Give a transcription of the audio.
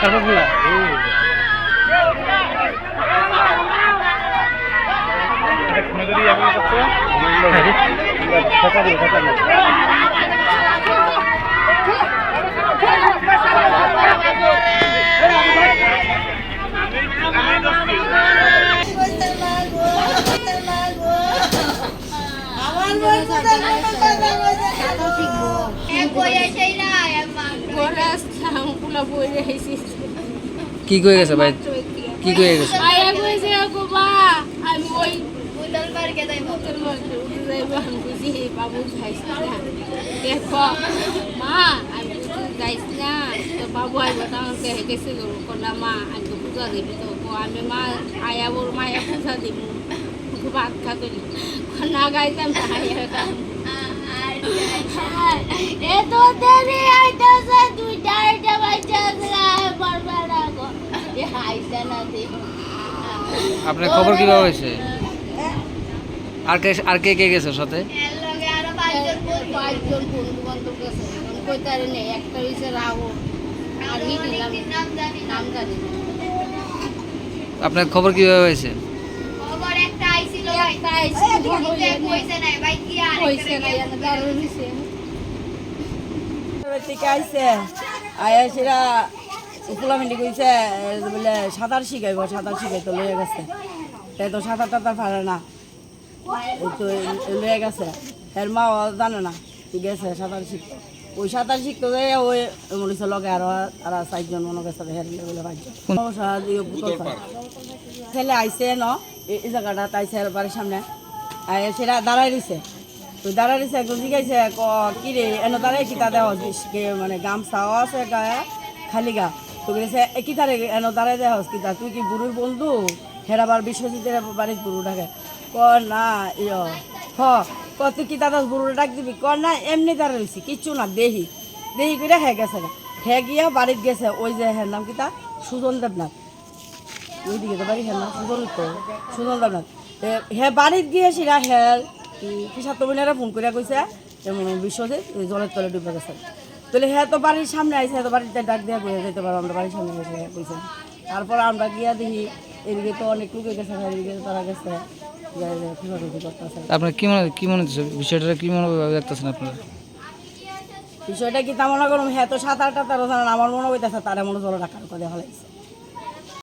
তারপর খোলা আমার বই শিখব এক বই এসেই না এক মাস পরে আসলাম পুলা বই রেখেছি। কি কয়ে গেছে ভাই? কি কয়ে গেছে? আয়া কইছে গো মা আমি ওই বুদল তোর মধ্যে উঠে যাইব বুঝি বাবু যাইস না। দেখো মা আমি যাইস না। তো বাবু আইব তখন কে গেছে গো কলা মা আমি তো পূজা দিবি তো। কো আমি মা আয়া ওর মায়া পূজা দিব। ভাত খাতে না গাইতাম আয়া এ তো আপনার খবর কীভাবে হয়েছে আর কে আর কে কে গেছে সাথে। আপনার খবর কীভাবে হয়েছে খবর একটা আইছিল ভাই একটা আইছিল, কিন্তু কইছে নাই ভাই কি আর কইছে না ইয়ান দারুণ হইছে থেকে আইছে আয়া সেরা উপলামিন্দি কইছে বলে সাঁতার শিখাইব সাঁতার শিখাই তো লয়ে গেছে। এ তো সাঁতার টাতার পারে না। তো লয়ে গেছে। এর মা জানে না গেছে সাঁতার শিখতে। ওই সাঁতার শিখতে যাই ওই মনে হচ্ছে লগে আরও তারা চারজন মনে গেছে হের বলে। ছেলে আইছে ন এই জায়গাটা তাইছে আর বাড়ির সামনে। সেটা দাঁড়াই রইছে। ওই দাঁড়াই রইছে একদম জিগাইছে ক কি রে এনে দাঁড়াই কি তাদের মানে গামছাও আছে গায়ে খালি গা। তো গেছে কি তারে এন দাঁড়াই দেওয়া হস কি তুই কি বুড়ির বন্ধু? হেরাবার বিশ্বজিতের বাড়ির বুড়ু ডাকে ক না, ইয়, হ, ক, তুই কি দাদা বুড়ু ডাক দিবি? ক না, এমনি দাঁড়াই রইছি, কিচ্ছু না, দেহি। দেহি করে হে গেছে। হে গিয়া বাড়িতে গেছে, ওই যে হের নাম কিতা? সুজন দেবনাথ। ওইদিকে তো বাড়ি হেল না সুজন তো, সুজন দেবনাথ। হে বাড়িত গিয়ে সেরা হেল কিসার তবিনারা ফোন করে কইছে বিশ্বজিৎ জলের তলে ডুবে গেছে। তাহলে হ্যাঁ তো বাড়ির সামনে আইসে তো বাড়িতে ডাক দিয়া করে যেতে পারো আমরা বাড়ির সামনে গেছে কইছে তারপর আমরা গিয়া দেখি এদিকে তো অনেক লোকে গেছে এদিকে তারা গেছে। আপনার কি মনে কি মনে হচ্ছে? বিষয়টা কি মনে দেখতেছেন আপনারা? বিষয়টা কি তা মনে করুন? হ্যাঁ তো সাঁতার টাতারও জানেন আমার মনে হইতেছে তারা মনে জল টাকার কথা হলাইছে